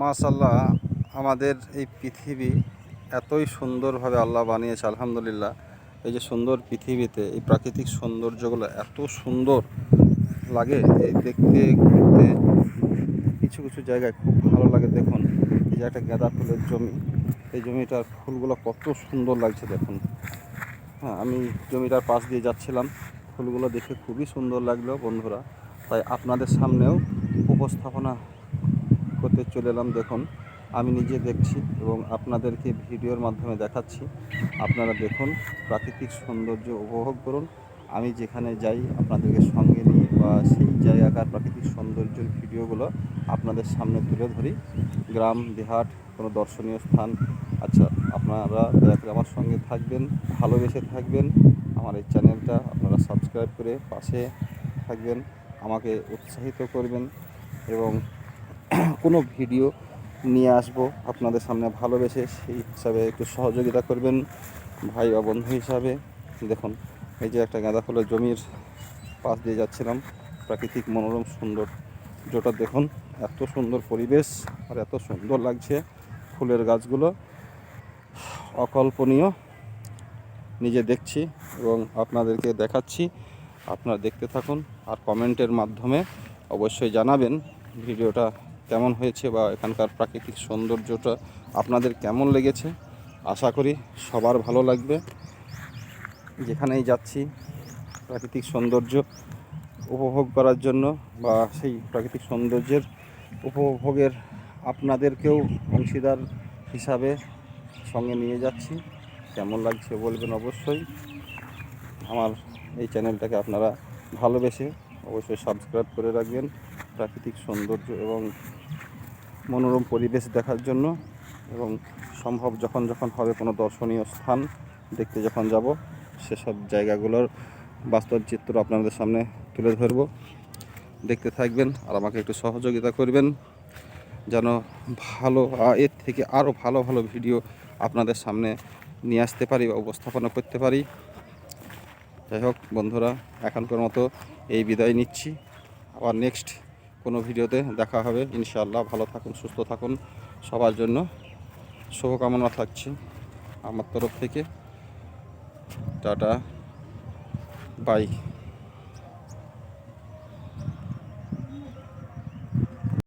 মাশাল্লাহ আমাদের এই পৃথিবী এতই সুন্দরভাবে আল্লাহ বানিয়েছে, আলহামদুলিল্লাহ। এই যে সুন্দর পৃথিবীতে, এই প্রাকৃতিক সৌন্দর্যগুলো এত সুন্দর লাগে, এই দেখতে, ঘুরতে, কিছু কিছু জায়গায় খুব ভালো লাগে। দেখুন, এই যে একটা গাঁদা ফুলের জমি, এই জমিটার ফুলগুলো কত সুন্দর লাগছে, দেখুন। হ্যাঁ আমি জমিটার পাশ দিয়ে যাচ্ছিলাম, ফুলগুলো দেখে খুবই সুন্দর লাগল বন্ধুরা। তাই আপনাদের সামনেও উপস্থাপনা করতে চলে এলাম। দেখুন, আমি নিজে দেখছি এবং আপনাদেরকে ভিডিওর মাধ্যমে দেখাচ্ছি। আপনারা দেখুন, প্রাকৃতিক সৌন্দর্য উপভোগ করুন। আমি যেখানে যাই, আপনাদেরকে সঙ্গে নিয়ে বা সেই জায়গাকার প্রাকৃতিক সৌন্দর্যের ভিডিওগুলো আপনাদের সামনে তুলে ধরি। গ্রাম দেহাট কোনো দর্শনীয় স্থান। আচ্ছা আপনারা দয়া করে আমার সঙ্গে থাকবেন, ভালোবেসে থাকবেন। আমার এই চ্যানেলটা আপনারা সাবস্ক্রাইব করে পাশে থাকবেন। আমাকে উৎসাহিত করবেন এবং কোনো ভিডিও নিয়ে আসব আপনাদের সামনে ভালোবেসে, সেই হিসাবে একটু সহযোগিতা করবেন ভাই বা বন্ধু হিসাবে। দেখুন, এই যে একটা গাঁদা ফুলের জমির পাশ দিয়ে যাচ্ছিলাম, প্রাকৃতিক মনোরম সুন্দর যেটা দেখুন, এত সুন্দর পরিবেশ আর এত সুন্দর লাগছে ফুলের গাছগুলো। অকল্পনীয়, নিজে দেখছি এবং আপনাদেরকে দেখাচ্ছি, আপনারা দেখতে থাকুন আর কমেন্টের মাধ্যমে অবশ্যই জানাবেন ভিডিওটা কেমন হয়েছে বা এখানকার প্রাকৃতিক সৌন্দর্যটা আপনাদের কেমন লেগেছে? আশা করি সবার ভালো লাগবে। যেখানেই যাচ্ছি, প্রাকৃতিক সৌন্দর্য উপভোগ করার জন্য বা সেই প্রাকৃতিক সৌন্দর্যের উপভোগের আপনাদেরকেও অংশীদার হিসাবে সঙ্গে নিয়ে যাচ্ছি। কেমন লাগছে বলবেন অবশ্যই। আমার এই চ্যানেলটাকে আপনারা ভালোবেসে অবশ্যই সাবস্ক্রাইব করে রাখবেন। প্রাকৃতিক সৌন্দর্য এবং মনোরম পরিবেশ দেখার জন্য এবং সম্ভব যখন যখন হবে কোনো দর্শনীয় স্থান দেখতে যখন যাব, সেসব জায়গাগুলোর বাস্তব চিত্র আপনাদের সামনে তুলে ধরব। দেখতে থাকবেন আর আমাকে একটু সহযোগিতা করবেন যেন ভালো এর থেকে আরও ভালো ভালো ভিডিও আপনাদের সামনে নিয়ে আসতে পারি বা উপস্থাপনা করতে পারি। যাই হোক বন্ধুরা, এখনকার মতো এই বিদায় নিচ্ছি। আবার নেক্সট কোনো ভিডিওতে দেখা হবে। ইনশাআল্লাহ ভালো থাকুন, সুস্থ থাকুন। সবার জন্য শুভকামনা থাকছে আমার তরফ থেকে। Tata, bye.